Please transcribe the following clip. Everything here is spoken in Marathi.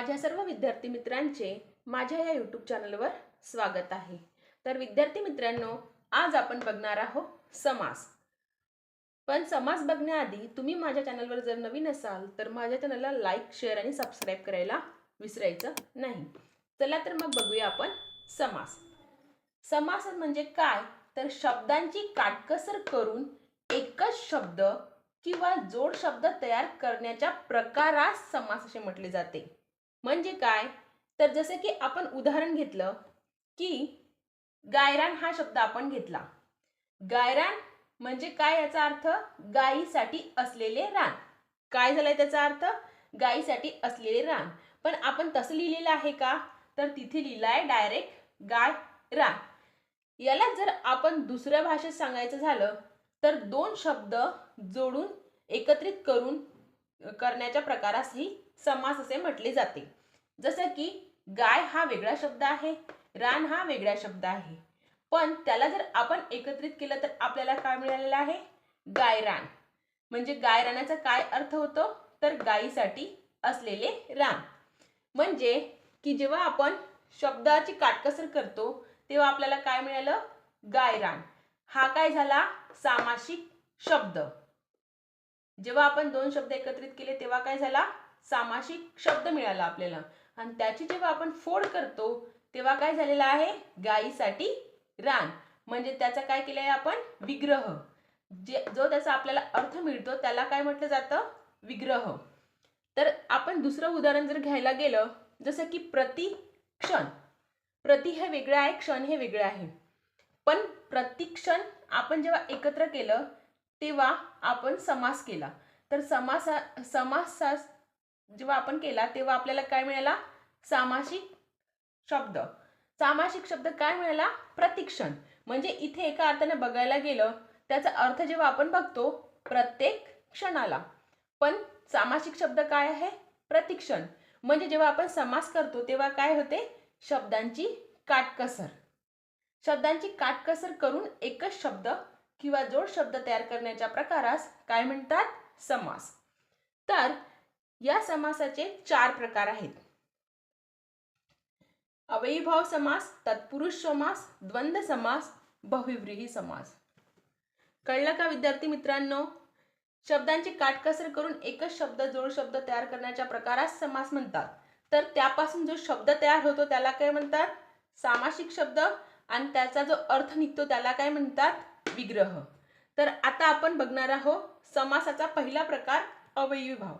माझ्या सर्व विद्यार्थी मित्रांचे माझ्या या यूट्यूब चॅनलवर स्वागत आहे. तर विद्यार्थी मित्रांनो आज आपण बघणार आहोत समास. पण समास बघण्याआधी तुम्ही माझ्या चॅनलवर जर नवीन असाल तर माझ्या चॅनलला लाईक शेअर आणि सबस्क्राईब करायला विसरायचं नाही. चला तर मग बघूया आपण समास. समास म्हणजे काय? तर शब्दांची काटकसर करून एकच शब्द किंवा जोड शब्द तयार करण्याच्या प्रकारास समास असे म्हटले जाते. म्हणजे काय? तर जसं की आपण उदाहरण घेतलं की गायरान हा शब्द आपण घेतला. गायरान म्हणजे काय याचा अर्थ? गायीसाठी असलेले रान. काय झालंय त्याचा अर्थ? गायीसाठी असलेले रान. पण आपण तसं लिहिलेलं आहे का? तर तिथे लिहिलं आहे डायरेक्ट गाय रान. याला जर आपण दुसऱ्या भाषेत सांगायचं झालं तर दोन शब्द जोडून एकत्रित करून करण्याच्या प्रकारासही समास असे म्हटले जाते. जसं की गाय हा वेगळा शब्द आहे रान हा वेगळा शब्द आहे. पण त्याला जर आपण एकत्रित केलं तर आपल्याला काय मिळालेलं आहे? गायरान म्हणजे गायरानाचा काय अर्थ होतो? तर गायीसाठी असलेले रान. म्हणजे की जेव्हा आपण शब्दाची काटकसर करतो तेव्हा आपल्याला काय मिळालं? गायरान हा काय झाला? सामासिक शब्द. जेव्हा आपण दोन शब्द एकत्रित केले तेव्हा काय झाला? सामासिक शब्द मिळाला आपल्याला. आणि त्याची जेव्हा आपण फोड करतो तेव्हा काय झालेला आहे? गायीसाठी रान. म्हणजे त्याचा काय केलं आहे आपण? विग्रह. जे जो त्याचा आपल्याला अर्थ मिळतो त्याला काय म्हटलं जातं? विग्रह. तर आपण दुसरं उदाहरण जर घ्यायला गेलं जसं की प्रति क्षण. प्रति हे वेगळं आहे क्षण हे वेगळं आहे. पण प्रतिक्षण आपण जेव्हा एकत्र केलं तेव्हा आपण समास केला. तर समासा समासा जेव्हा आपण केला तेव्हा आपल्याला काय मिळाला? सामासिक शब्द. सामासिक शब्द काय मिळाला? प्रतिक्षण. म्हणजे इथे एका अर्थाने बघायला गेलं त्याचा अर्थ जेव्हा आपण बघतो प्रत्येक क्षणाला. पण सामासिक शब्द काय आहे? प्रतिक्षण. म्हणजे जेव्हा आपण समास करतो तेव्हा काय होते? शब्दांची काटकसर. शब्दांची काटकसर करून एकच शब्द किंवा जोड शब्द तयार करण्याच्या प्रकारास काय म्हणतात? समास. तर या समासाचे चार प्रकार आहेत. अवयीभाव समास तत्पुरुष समास द्वंद्व समास बहुव्रीही समास. कळलं का विद्यार्थी मित्रांनो? शब्दांची काटकसर करून एकच शब्द जोड शब्द तयार करण्याच्या प्रकारास समास म्हणतात. तर त्यापासून जो शब्द तयार होतो त्याला काय म्हणतात? सामासिक शब्द. आणि त्याचा जो अर्थ निघतो त्याला काय म्हणतात? विग्रह. तर आता आपण बघणार आहोत समासाचा पहिला प्रकार अवयवी भाव.